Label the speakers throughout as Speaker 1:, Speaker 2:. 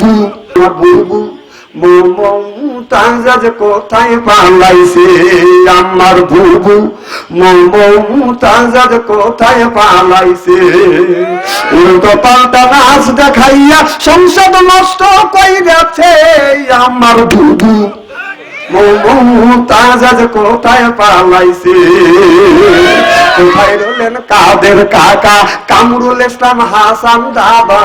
Speaker 1: বুবু বুবু মমতাজ কোথায় কোথায় পালাইছে? উল্টো পাল্টা নাচ দেখাইয়া সংসদ নষ্ট কইরাছে আমার বুবু। মমতাজ কোথায় পালাইছে? কোথায় রলেন কাদের কাকা, কামরুল ইসলাম হাসান দাদা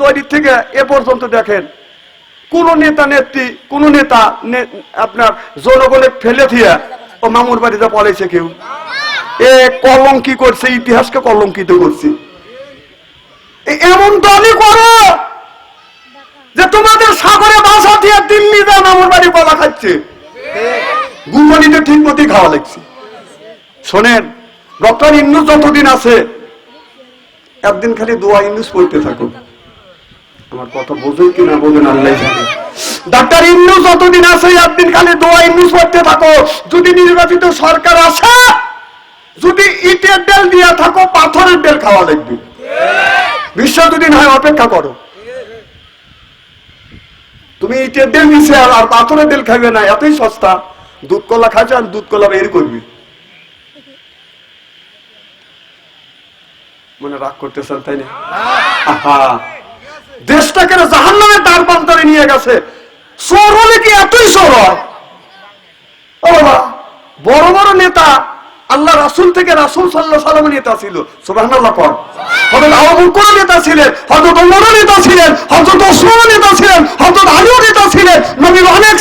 Speaker 1: তৈরি থেকে এ পর্যন্ত দেখেন, কোন নেতা নেত্রী, কোন নেতা আপনার জনগণে ফেলে দিয়ে ও মামুর বাড়িতে পলাইছে কেউ। এ কলঙ্কি করছে, ইতিহাসকে কলঙ্কিত করছে। এমন দলই করো যে তোমাদের সাগরে বাসা দিয়ে দিল্লি যা মামুর বাড়ি কলা খাচ্ছে। গুমনিতে ঠিক মতোই খাওয়া লাগছে। শোনেন, ডক্টর ইন্নু যতদিন আছে, একদিন খালি দোয়া ইংলিশ পড়তে থাকো আমার কথা বোঝোই কিনা বোঝেন আল্লাহ ডাক্তার ইন্নু যতদিন আছে একদিন খালি দোয়া ইংলিশ পড়তে থাকো। যদি নির্বাচিত সরকার আসে, যদি ইটের বেল দিয়ে থাকো, পাথরের বেল খাওয়া লাগবে। বিশ্ব দুদিন হয়, অপেক্ষা করো। তুমি ইটের বেল নিছে আর পাথরের বেল খাইবে না, এতই সস্তা। দুধ কলা খাচ্ছে আর দুধ কলা বের করবি। মনে রাগ করতেছেন, তাই না? আহা। দেশটাকে জাহান নামে তার প্রান্তরে নিয়ে গেছে। চোর হলে কি এতই চোর হয় বড় বড় নেতা আল্লাহ রাসুল থেকে রাসুল সাল্লাহ সাল্লাম নেতা ছিল। আবু নেতা ছিলেন ওমর নেতা ছিলেন ওসমান নেতা ছিলেন, হযরত আলীও নেতা ছিলেন নবীর অনেক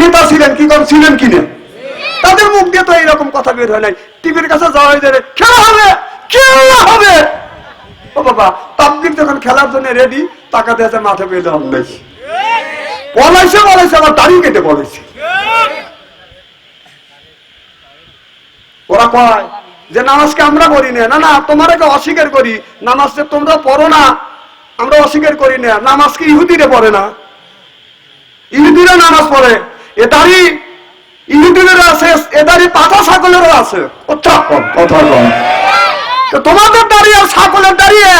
Speaker 1: নেতা ছিলেন। কি ছিলেন কি তাদের মুখ দিয়ে তো এইরকম কথা বের হয় নাই। টিভির কাছে যাওয়া হয়ে যাবে, খেলা হবে খেলা হবে। ও বাবা তাবলিক যখন খেলার জন্য রেডি তাকাতে আছে মাঠে পেয়ে যাওয়া হয়েছে পলাইছে পলাইছে আবার দাড়ি কেটে পলাইছে ওরা কয় যে, নামাজকে আমরা করি না। না না তোমারকে অস্বীকার করি। নামাজকে তোমরা পড়ো না। আমরা অস্বীকার করি না। নামাজকে ইহুদিরে পড়ে না? ইহুদিরা নামাজ পড়ে। এ দাড়ি ইহুদিদেরও আছে এ দাড়ি পাঠা ছাগলেরও আছে। কথা কথা কম। তো তোমাদের দাঁড়িয়ে, আর ছাগলের দাঁড়িয়ে।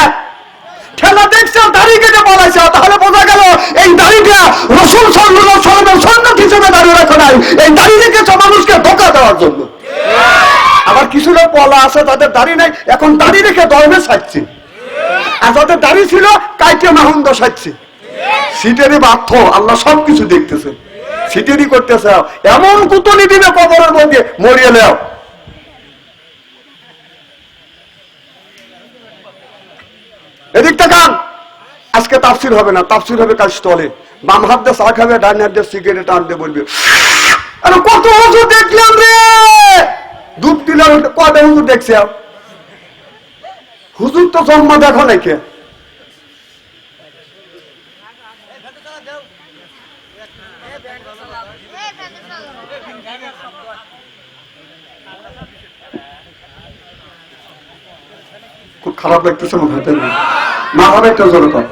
Speaker 1: খেলা দেখছে দাঁড়িয়ে কেটে বলাইছে তাহলে বোঝা গেল, এই দাড়িটা রসুল সাল্লামের সুন্নাত হিসেবে দাঁড়িয়ে রাখা নাই। এই দাঁড়িয়ে রেখেছে মানুষকে ধোকা দেওয়ার জন্য। আবার কিছু লোক পলা আছে, তাদের দাড়ি নাই। এখন দাড়ি রেখে দরমে সাজছে। আর যাদের দাড়ি ছিল কাইকে মাহুন্দ সাজছে। সিটেরই বাধ্য আল্লাহ সবকিছু দেখতেছে। সিটেরই করতেছে। এমন কুতনি দিবে কবরের মধ্যে, মরিয়ে নেও। এদিক তাকান আজকে তাফসির হবে না, তাফসির হবে কাল স্টলে। বাম হাত দিয়ে চা খাবে ডান হাত দিয়ে সিগারেট আনতে বলবে কত হুজুর দেখলাম রে! দুধ দিলাম কত হুজুর দেখছে? হুজুর তো জন্ম দেখো নাকি খুব খারাপ লাগতেছে আমার হাতে মা হবে একটা জোরে কর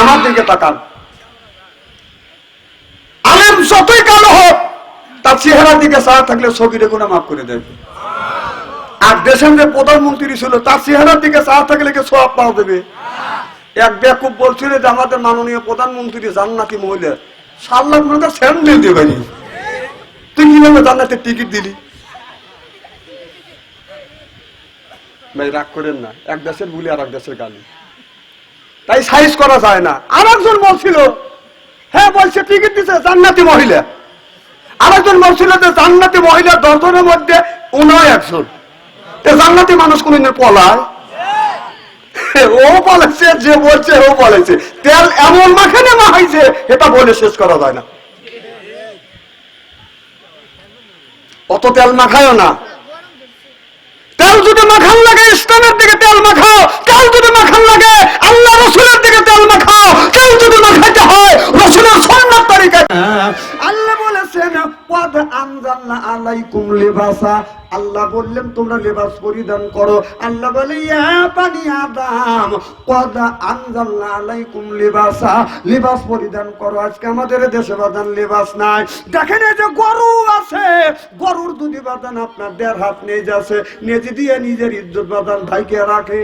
Speaker 1: আমার দিকে তাকান। আলেম যতই কালো হোক, তার চেহারার দিকে চা থাকলে ছবিরে কোনো মাফ করে দেবে। আর দেশের যে প্রধানমন্ত্রী ছিল, তার চেহারার দিকে চা থাকলে কে সব পাওয়া দেবে এক বেকুব বলছিল যে, আমাদের মাননীয় প্রধানমন্ত্রী জান্নাতি মহিলা। কর স্যান্ডেল দেবেনি। তুই কীভাবে জান্নাতের টিকিট দিলি? ভাই, রাগ করেন না। এক দেশের বুলি আর এক দেশের গালি। তাই সাইজ করা যায় না। আর একজন বলছিল হ্যাঁ বলছে, টিকিট দিছে জান্নাতি মহিলা। আর একজন বলছিল যে জান্নাতি মহিলা দশজনের মধ্যে উনয় একজন। জান্নাতি মানুষ কোনদিন পলায়? ও বলেছে, যে বলছে, ও বলেছে। তেল এমন মাখানে মাখাইছে, এটা বলে শেষ করা যায় না। অত তেল মাখায়ও না। কাল যদি মাখান লাগে, ইসলামের দিকে তেল মাখাও। কাল যদি মাখান লাগে, আল্লাহ রসুলের দিকে তেল মাখাও। কাল যদি মাখাইতে হয়, রসুলের সন্ন্যাস তারিখে আল্লাহ বলেছেন, পদ আনজাল্লা আলাইকুম লিবাসা। আল্লাহ বললেন, তোমরা লেবাস পরিধান করো। আল্লাহ বলে আদম, কদ আনজালনা আলাইকুম লিবাসা। লিবাস পরিধান করো, আজকে আমাদের দেশে বাদান লিবাস নাই। দেখেন যে গরু আছে, গরুর দুধি বাদান আপনার দেড় হাত নিয়ে যাচ্ছে, নেচে দিয়ে নিজের ইজ্জত বাদান ঢাইকে রাখে।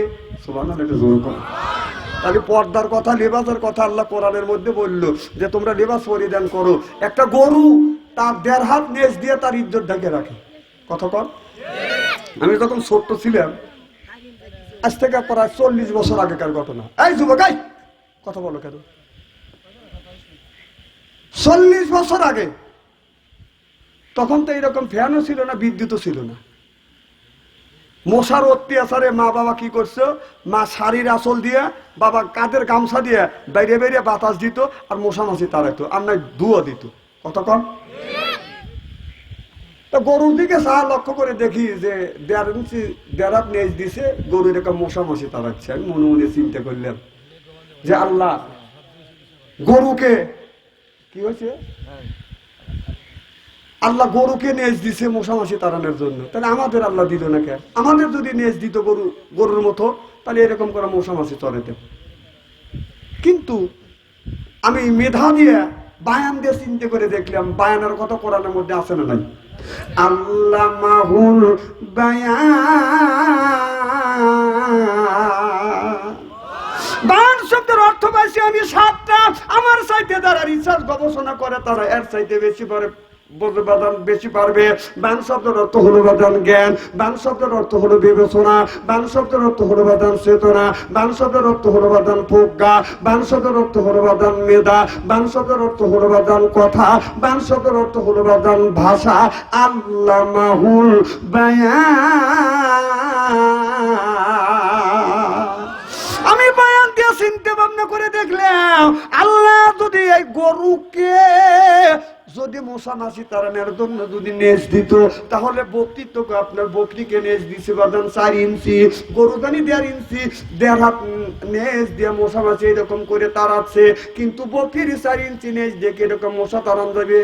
Speaker 1: তাহলে পর্দার কথা, লেবাসের কথা আল্লাহ কোরআনের মধ্যে বলল, যে তোমরা লেবাস পরিধান করো। একটা গরু তার দেড় হাত নেচ দিয়ে তার ইজ্জত ঢেকে রাখে। কথা কর আমি যখন ছোট্ট ছিলাম, আজ থেকে প্রায় চল্লিশ বছর আগেকার ঘটনা। এই যুবক, এই! কথা বলো কেন? চল্লিশ বছর আগে, তখন তো এরকম ফ্যানও ছিল না, বিদ্যুৎও ছিল না। মশার অত্যাচারে মা বাবা কি করছে? মা শাড়ির আসল দিয়ে, বাবা কাঁধের গামছা দিয়ে বাইরে বাইরে বাতাস দিত আর মশা মাছি তাড়াইতো, আর নাই ধুয়ো দিত। কত কম তা গরুর দিকে চা লক্ষ্য করে দেখি যে দেড় ইঞ্চি, দেড় হাত নেজ দিছে, গরুর একটা মশা মাছি তাড়াচ্ছে। আমি মনে মনে চিন্তা করলাম যে আল্লাহ, গরুকে কি হয়েছে? আল্লাহ গরুকে নেজ দিছে মশামাছি তাড়ানোর জন্য। তাহলে আমাদের আল্লাহ দিল না কেন? আমাদের যদি নেজ দিত গরু, গরুর মতো, তাহলে এরকম করে মশামাছি চড়াইতে। কিন্তু আমি মেধা দিয়ে বায়ান দিয়ে চিন্তা করে দেখলাম বায়ানের কথা কোরআনের মধ্যে আছে না নাই। আল্লাহ মাহুল বায়ান শব্দের অর্থ পাইছি আমি সাতটা। আমার সাইতে যারা রিসার্চ গবেষণা করে, তারা এর সাইতে বেশি পারে। বলতে বাদান বেশি পারবে বান শব্দের অর্থ হলো বাদান জ্ঞান বান শব্দের অর্থ হলো বিবেচনা বান শব্দের অর্থ হলো বাদান চেতনা বান শব্দের অর্থ হলো বাদান প্রজ্ঞা বান শব্দের অর্থ হলো বাদান মেধা বান শব্দের অর্থ হলো বাদান কথা বান শব্দের অর্থ হলো বাদান ভাষা। আল্লাহ মাহুল বায়ান। আমি বয়ান দিয়ে চিন্তা ভাবনা করে দেখলাম, আল্লাহ যদি এই গরুকে যদি মাসি তারানোর জন্য যদি নেজ দিত, তাহলে তো আপনার বকরিকে নেজ দিছে বাদান চার ইঞ্চি গরু দানি দেড় ইঞ্চি, দেড় হাত নেজ দিয়ে মশা মাছি এরকম করে তাড়াচ্ছে, কিন্তু বকরির চার ইঞ্চি নেজ দেখে এরকম মশা তাড়ান যাবে?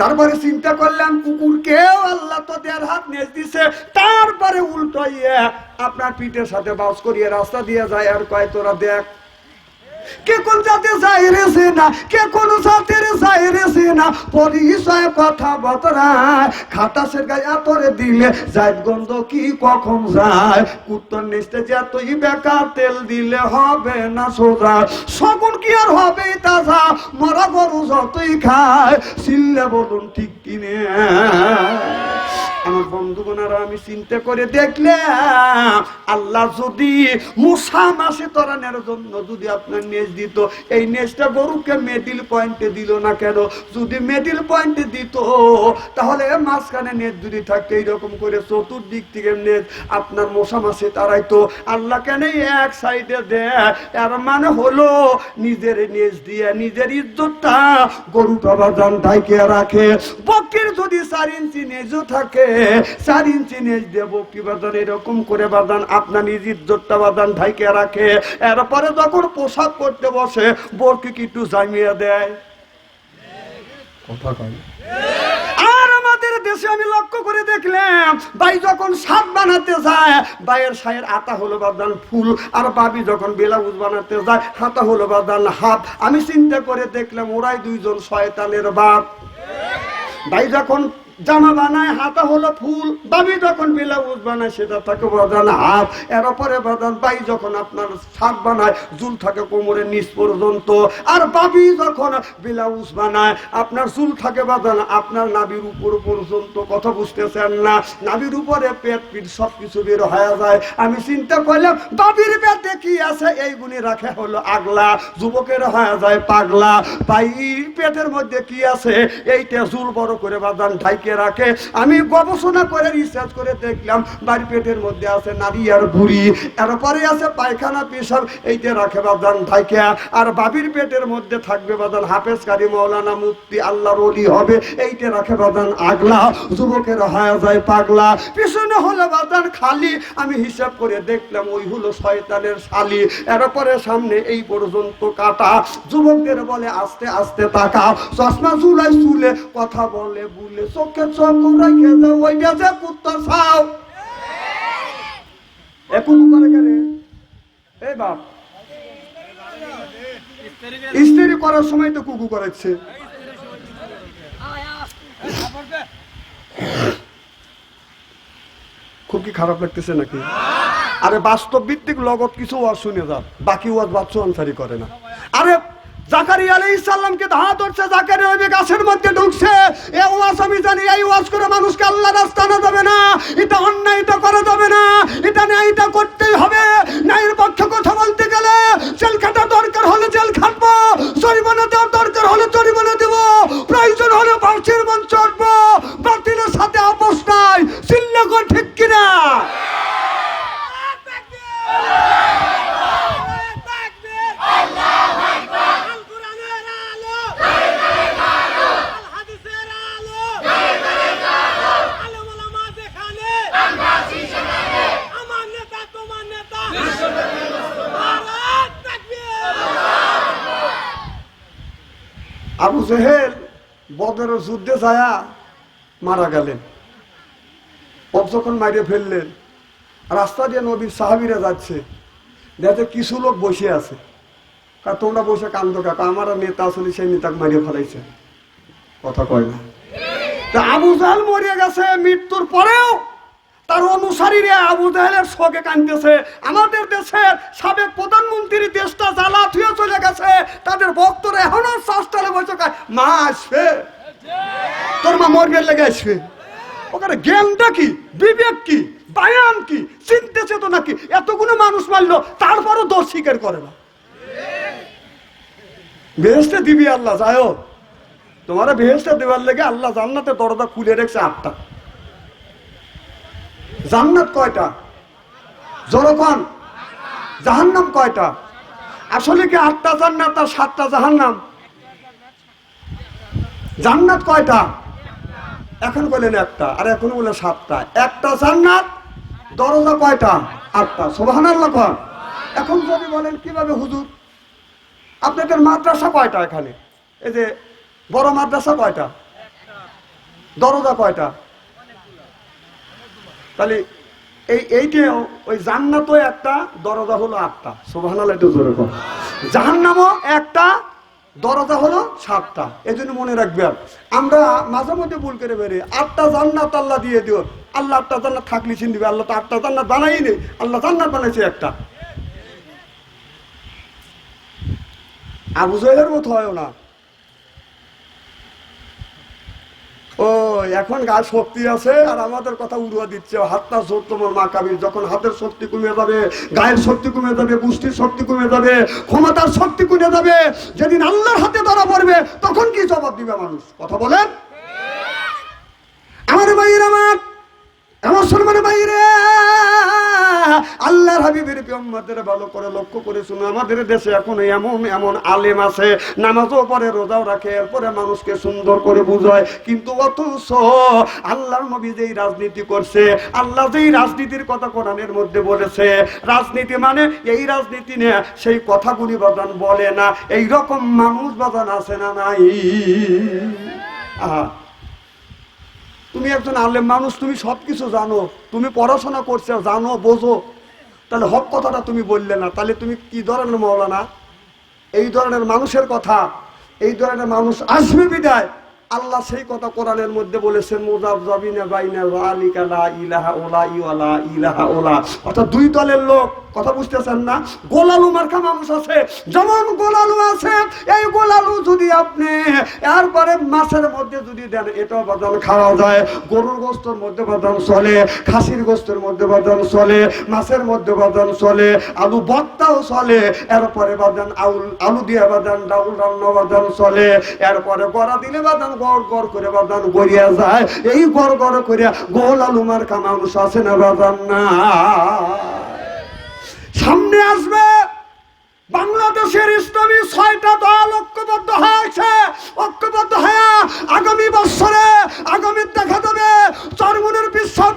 Speaker 1: তারপরে চিন্তা করলাম, কুকুরকেও আল্লাহ তো দেড় হাত নেচ দিছে, তারপরে উল্টো ইয়ে আপনার পিঠের সাথে বাস করিয়ে রাস্তা দিয়ে যায়, আর কয়, তোরা দেখ কে কোন জাতে যাই রেছে না কে কোন জাতের যাই রেছে না পরিচয় কথা বতরায় খাতাসের গায়ে আতরে দিলে জায়দ গন্ধ কি কখন যায়? উত্তর নিচতে যতই বেকার তেল দিলে হবে না সোজা। শগুন কি আর হবে তাজা মরা গরু যতই খায় সিল্লে বলুন ঠিক কিনে। আমার বন্ধু বোনারা আমি চিন্তা করে দেখলাম, আল্লাহ যদি মশা মাসে তরানোর জন্য যদি আপনার নেজ দিত, এই নেজটা গরুকে মেডিল পয়েন্টে দিল না কেন? যদি মেডিল পয়েন্টে দিত, তাহলে মাঝখানে নেজ যদি থাকতো, এইরকম করে চতুর্দিক থেকে নেজ আপনার মশা মাসে তারাইতো আল্লাহ কেন এক সাইডে দেয় এর মানে হলো নিজের নেজ দিয়ে, নিজের ইজ্জতটা গরুটা বাজান ঢাইকে রাখে। বকির যদি চার ইঞ্চি নেজও থাকে চার ইঞ্চি নেজ দেব কি বাজান এরকম করে বাজান আপনার নিজ ইজ্জতটা বাজান ঢাইকে রাখে। এরপরে যখন পোশাক করতে বসে বরকে কি একটু জামিয়ে দেয়? কথা কয়। আর আমাদের দেশে আমি লক্ষ্য করে দেখলাম ভাই যখন শাক বানাতে যায় ভাইয়ের সায়ের আতা হলো বাদান ফুল আর বাবি যখন ব্লাউজ বানাতে যায় হাতা হলো বাদান হাত আমি চিন্তা করে দেখলাম ওরাই দুইজন শয়তানের বাপ। ভাই যখন জামা বানায়, হাতা হলো ফুল, বাবি যখন ব্লাউজ বানায় সেটা থাকে বাদান হাত। এর পরে বাদান বাই যখন আপনার শাক বানায় জুল থাকে কোমরের নিচ পর্যন্ত। আর বাবি যখন ব্লাউজ বানায়, আপনার চুল থাকে বাদান আপনার নাবির উপর পর্যন্ত। কথা বুঝতেছেন না? নাবির উপরে পেট পিট সব কিছু বের হয়ে যায়। আমি চিন্তা করলাম, বাবির পেটে কি আছে? এই গুণে রাখে হলো আগলা, যুবকের হয়ে যায় পাগলা। ভাই পেটের মধ্যে কি আছে? এইটা চুল বড় করে বাদান ঢাইকে ঢাইকে রাখে। আমি গবেষণা করে রিসার্চ করে দেখলাম, বাড়ি পেটের মধ্যে আছে নারী আর বুড়ি। এরপরে আছে পায়খানা পেশাব এইতে রাখে বাদান ঢাইকে আর বাবির পেটের মধ্যে থাকবে বাদান হাফেজ কারি মৌলানা মুক্তি আল্লাহর অলি হবে। এইতে রাখে বাদান আগলা, যুবকের হয়ে যায় পাগলা। পিছনে হলো বাদান খালি। আমি হিসাব করে দেখলাম ওই হলো শয়তানের শালি। এরপরে সামনে এই পর্যন্ত কাটা। যুবকদের বলে, আস্তে আস্তে তাকা চশমা চুলাই চুলে কথা বলে, বুলে, চোখে চোখ রেখে দাও ওইটা যে কুত্তা ছাও? এখন করে কেন এই বাপ। স্ত্রী করার সময় তো কুকু করেছে। খুব কি খারাপ লাগতেছে নাকি? আরে বাস্তব ভিত্তিক লগত কিছু ওয়াজ শুনে যান বাকি ওয়াজ বাচ্চু আনসারি করে না। আরে জাকারিয়া আলী সালামকে ধা ধরছে, জাকারি নবী গাছের মধ্যে ঢুকছে। এ ওয়াজ আমি জানি, এই ওয়াজ করে মানুষকে আল্লাহ রাস্তা না যাবে না। এটা অন্যায় এটা করা যাবে না। এটা ন্যায় এটা করতেই হবে ন্যায়ের পক্ষে কথা বলতে গেলে জেল খাটা দরকার হলে জেল খাটবো জরিমানা দেওয়ার দরকার হলে জরিমানা দেব প্রয়োজন হলে বাউচির মন চড়বো বাতিলের সাথে আপোষ নাই চিল্লে কর ঠিক কিনা আবু জেহেল বদরের যুদ্ধে যায়া মারা গেলেন। যখন মারিয়ে ফেললেন, রাস্তা দিয়ে নবীর সাহাবিরা যাচ্ছে। দেখে কিছু লোক বসে আছে। কা, তোমরা বসে কান্দ কাকা আমার নেতা আসলে সেই নেতাকে মারিয়ে ফেলাইছে। কথা কয় না। তা আবু জাহাল মরিয়ে গেছে, মৃত্যুর পরেও তার অনুসারীরা আবু জাহেলের শোকে কাঁদতেছে। আমাদের দেশের সাবেক প্রধানমন্ত্রী দেশটা জ্বালা থুয়ে চলে গেছে। তাদের ভক্তরা এখনও শ্বাসটালে বসে মা আসবে। তোর মা মরবে লেগে আসবে। ওখানে জ্ঞানটা কি? বিবেক কি? বায়ান কি? চিনতেছে তো নাকি এতগুলো মানুষ মারলো, তারপরও দোষ স্বীকার করে না। বেহেস্তে দিবি আল্লাহ, যাই হোক। তোমার বেহেস্তে দেওয়ার লেগে আল্লাহ জান্নাতে দরজা খুলে রেখেছে আটটা। জান্নাত কয়টা? জনগণ? জাহান্নাম কয়টা? আসলে কি আটটা জান্নাত আর সাতটা জাহান্নাম? জান্নাত কয়টা? এখন বলেন একটা, আর এখন বলে সাতটা। একটা জান্নাত, দরজা কয়টা? আটটা। সোভান আল্লাহ কন। এখন যদি বলেন কীভাবে হুজুর? আপনাদের মাদ্রাসা কয়টা এখানে? এই যে বড় মাদ্রাসা কয়টা? দরজা কয়টা? তাহলে এই এইটাও ওই জান্নাতও একটা, দরজা হলো আটটা। সোভানাল জাহান্নামও একটা, দরজা হলো সাতটা। এই জন্য মনে রাখবেন আমরা মাঝে মধ্যে ভুল করে বেরি আটটা জান্নাত আল্লাহ দিয়ে দিও। আল্লাহ আটটা জান্নাত থাকলে চিন দিবে। আল্লাহ তো আটটা জান্নাত বানাই নেই। আল্লাহ জান্নাত বানাইছে একটা। আবু জহেলের মতো হয় না ও এখন গা শক্তি আছে আর আমাদের কথা উড়ুয়া দিচ্ছে। হাতটা জোর তোমার মা কাবির যখন হাতের শক্তি কমে যাবে গায়ের শক্তি কমে যাবে বুষ্টির শক্তি কমে যাবে ক্ষমতার শক্তি কমে যাবে যেদিন আল্লাহর হাতে ধরা পড়বে তখন কি জবাব দিবে মানুষ? কথা বলেন। আমার বাইরে আমার আমার সম্মানের বাইরে আল্লাহর হাবিবের পিয়ম্মাদের ভালো করে লক্ষ্য করে শুনে আমাদের দেশে এখন এমন এমন আলেম আছে, নামাজও পরে রোজাও রাখে, এরপরে মানুষকে সুন্দর করে বুঝায়। কিন্তু অথচ আল্লাহর নবী যেই রাজনীতি করছে, আল্লাহ যেই রাজনীতির কথা কোরআনের মধ্যে বলেছে, রাজনীতি মানে এই রাজনীতি নিয়ে সেই কথাগুলি বাজান বলে না। এই রকম মানুষ বাজান আছে না নাই? আহা। তুমি একজন আলেম মানুষ, তুমি সব কিছু জানো, তুমি পড়াশোনা করছ, জানো, বোঝো। তাহলে হক কথাটা তুমি বললে না, তাহলে তুমি কি ধরনের মৌলানা? এই ধরনের মানুষের কথা, এই ধরনের মানুষ আসবে বিদায়। আল্লাহ সেই কথা কোরআনের মধ্যে বলেছেন লা ইলাহা ওলা ইওয়ালা ইলাহা ওলা অর্থাৎ দুই দলের লোক কথা বুঝতেছেন না? গোলালু মার্কা মানুষ আছে। যেমন গোলালু আছে, এই গোলালু যদি আপনি এরপরে মাছের মধ্যে যদি দেন, এটাও বাদাম খাওয়া যায়। গরুর গোস্তর মধ্যে বাদাম চলে, খাসির গোস্তর মধ্যে বাদাম চলে, মাছের মধ্যে বাদাম চলে, আলু ভর্তাও চলে, এরপরে বাদাম আউল, আলু দিয়ে বাদাম, ডাউল রান্না বাদাম চলে, এরপরে বড়া দিলে বাদাম গড় গড় করে বাদান গড়িয়া যায়। এই গড় গড় করিয়া গোল আলুমার কামানুষ আছে না বাদান না সামনে আসবে। বাংলাদেশের ইসলামী ছয়টা দল ঐক্যবদ্ধ হয়েছে। ঐক্যবদ্ধ হয়ে আগামী বছরে আগামী দেখা দেবে চরমুনের বিশ্বাস